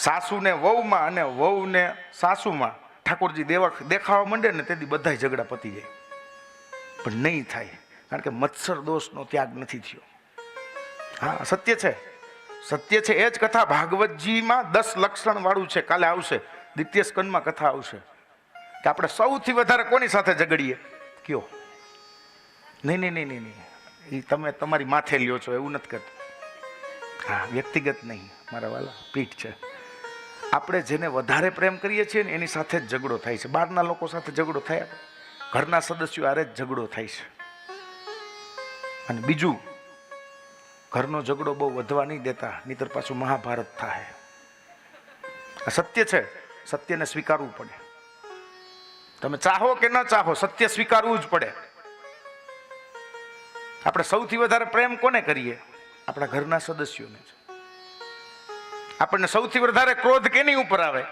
સાસુને વહુમાં અને વહુને સાસુમાં ઠાકોરજી દેવા દેખાવા માંડે ને તેથી બધાય ઝઘડા પતી જાય. પણ નહીં થાય, કારણ કે મત્સર દોષનો ત્યાગ નથી થયો. હા, સત્ય છે. સત્ય છે એ જ કથા ભાગવતજીમાં દસ લક્ષણવાળું છે. કાલે આવશે. દ્વિતીય સ્કંદમાં કથા આવશે. કે આપણે સૌથી વધારે કોની સાથે ઝઘડીએ? કયો? નહીં નહીં નહીં નહીં નહીં. એ તમે તમારી માથે લ્યો છો, એવું નથી કરતું. હા, વ્યક્તિગત નહીં, મારા વાલા, પીઠ છે. આપણે જેને વધારે પ્રેમ કરીએ છીએ ને, એની સાથે જ ઝઘડો થાય છે. બહારના લોકો સાથે ઝઘડો થાય. ઘરના સદસ્યો આરે જ ઝઘડો થાય છે. અને બીજું, ઘરનો ઝઘડો બહુ વધવા નહીં દેતા, નહીતર પાછું મહાભારત થાય. આ સત્ય છે. સત્યને સ્વીકારવું પડે. તમે ચાહો કે ન ચાહો, સત્ય સ્વીકારવું જ પડે. આપણે સૌથી વધારે પ્રેમ કોને કરીએ? આપણા ઘરના સદસ્યોને છે આપણને સૌથી વધારે ક્રોધ કેની ઉપર આવે?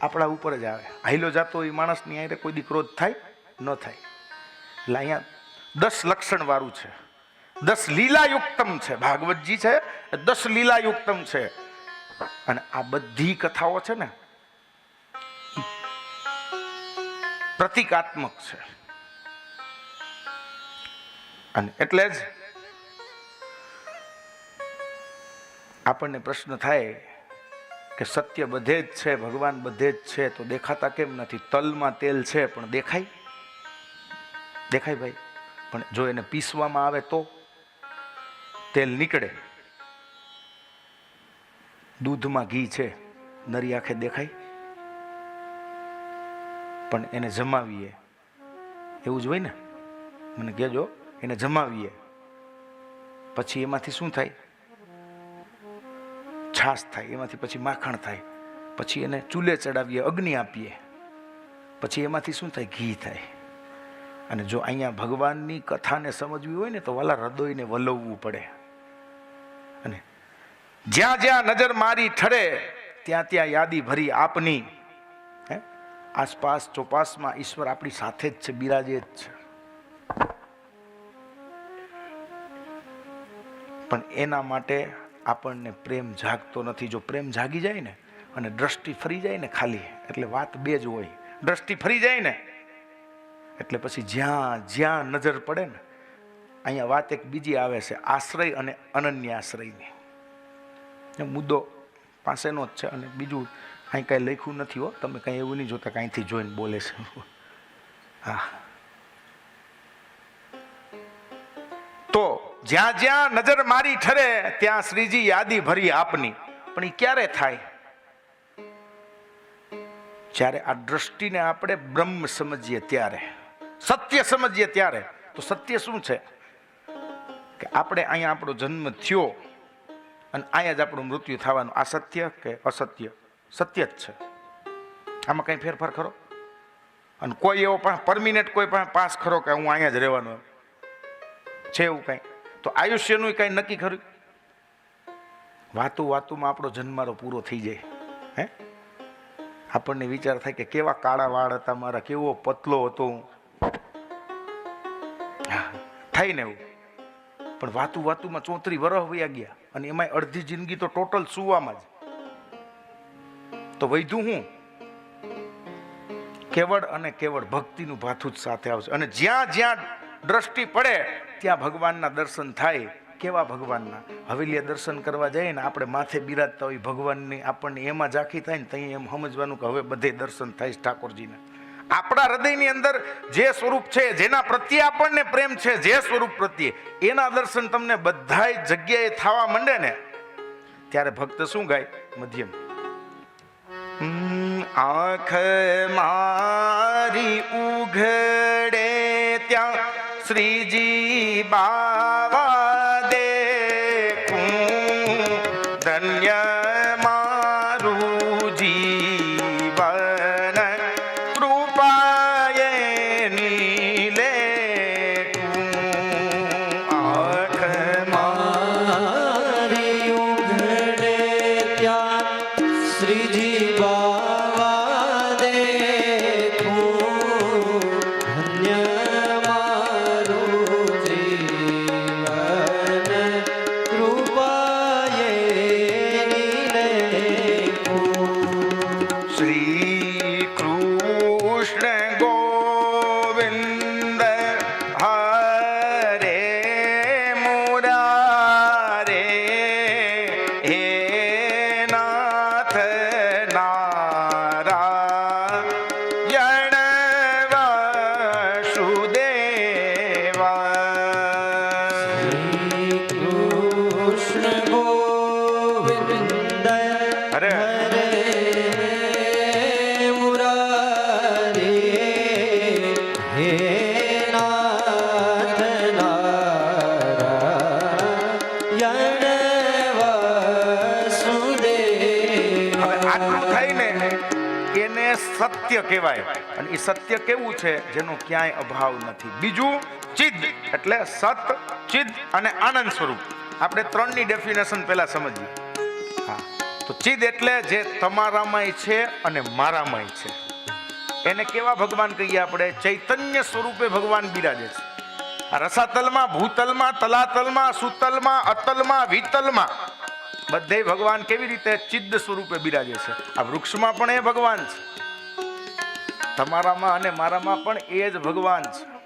આપણા ઉપર જ આવે. હાઈલો જાતો એ માણસની આરે કોઈ દી ક્રોધ થાય? ન થાય. એટલે અહીંયા દસ લક્ષણ વાળું છે. દસ લીલાયુક્તમ છે. ભાગવતજી છે. દસ લીલાયુક્તમ છે. અને આ બધી કથાઓ છે ને પ્રતિકાત્મક છે. અને એટલે જ આપણને પ્રશ્ન થાય કે સત્ય બધે જ છે, ભગવાન બધે જ છે, તો દેખાતા કેમ નથી? તલમાં તેલ છે, પણ દેખાય? દેખાય ભાઈ. પણ જો એને પીસવામાં આવે તો તેલ નીકળે. દૂધમાં ઘી છે, નરી આંખે દેખાય. પણ એને જમાવીએ. એવું જ હોય ને? મને કહેજો, એને જમાવીએ. પછી એમાંથી શું થાય? છાશ થાય, એમાંથી પછી માખણ થાય, પછી એને ચૂલે ચડાવીએ, અગ્નિ આપીએ, પછી એમાંથી શું થાય? ઘી થાય. અને જો અહીંયા ભગવાનની કથાને સમજવી હોય ને તો વાલા હૃદયને વલવવું પડે. અને જ્યાં જ્યાં નજર મારી ઠરે, ત્યાં ત્યાં યાદી ભરી આપની. હે? આસપાસ ચોપાસમાં ઈશ્વર આપણી સાથે જ છે, બિરાજે જ છે. પણ એના માટે આપણને પ્રેમ જાગતો નથી. જો પ્રેમ જાગી જાય ને અને દ્રષ્ટિ ફરી જાય ને ખાલી, એટલે વાત બે જ હોય. દ્રષ્ટિ ફરી જાય ને એટલે પછી જ્યાં જ્યાં નજર પડે ને, અહીંયા વાત એક બીજી આવે છે, આશ્રય અને અનન્ય આશ્રયની મુદ્દો પાસેનો જ છે અને બીજું અહીં કાંઈ લખ્યું નથી હો. તમે કાંઈ એવું નહીં જોતા કાંઈથી જોઈને બોલે છે. હા. જ્યાં જ્યાં નજર મારી ઠરે, ત્યાં શ્રીજી યાદી ભરી આપની. પણ એ ક્યારે થાય? જ્યારે આ દ્રષ્ટિને આપણે બ્રહ્મ સમજીએ ત્યારે, સત્ય સમજીએ ત્યારે, તો સત્ય શું છે? કે આપણે અહીંયા આપણો જન્મ થયો અને અહીંયા જ આપણું મૃત્યુ થવાનું. આ સત્ય કે અસત્ય? સત્ય જ છે. આમાં કંઈ ફેરફાર ખરો? અને કોઈ એવો પણ પરમિનેન્ટ કોઈ પણ પાસ ખરો કે હું અહીંયા જ રહેવાનો છે એવું કાંઈ? તો આયુષ્યનું કાંઈ નક્કી ખરું? વાતું વાતુમાં આપણો જન્મારો પૂરો થઈ જાય, હે? આપણને વિચાર થાય કે કેવા કાળા વાળ હતા, મારા કેવો પતલો હતો હું. થાય ને એવું. પણ વાતું વાતુમાં ચોત્રી વરહ વયા ગયા અને એમાં અડધી જિંદગી તો ટોટલ સુવામાં જ. તો વૈધું હું? કેવળ અને કેવળ ભક્તિનું ભાથું જ સાથે આવશે. અને જ્યાં જ્યાં દ્રષ્ટિ પડે, ત્યાં ભગવાનના દર્શન થાય. કેવા ભગવાનના? હવેલીએ દર્શન કરવા જઈએ ને આપણે માથે બિરાજતા હોય ભગવાનની, આપણને એમાં ઝાંખી થાય ને ત્યાં એમ સમજવાનું કે હવે બધે દર્શન થાય છે ઠાકોરજીને. આપણા હૃદયની અંદર જે સ્વરૂપ છે, જેના પ્રત્યે આપણને પ્રેમ છે, જે સ્વરૂપ પ્રત્યે, એના દર્શન તમને બધાય જગ્યાએ થવા માંડે ને, ત્યારે ભક્ત શું ગાય? મધ્યમ. આંખ મારી ઉઘડે શ્રીજી બાવા સત્ય કહેવાય. અને એ સત્ય કેવું છે? જેનો ક્યાંય અભાવ નથી. બીજું ચિદ એટલે સત ચિદ અને આનંદ સ્વરૂપ. આપણે ત્રણની ડેફિનેશન પહેલા સમજીએ. હા. તો ચિદ એટલે જે તમારામાંય છે અને મારામાંય છે. એને કેવા ભગવાન કહીએ આપણે? ચૈતન્ય સ્વરૂપે ભગવાન બિરાજે છે. આ રસાતલમાં, ભૂતલમાં, તલાતલમાં, સુતલમાં, અતલમાં, વિતલમાં બધે ભગવાન કેવી રીતે ચિદ્ધ સ્વરૂપે બિરાજે છે? આ વૃક્ષમાં પણ એ ભગવાન છે. તમારામાં અને મારામાં પણ એ જ ભગવાન છે.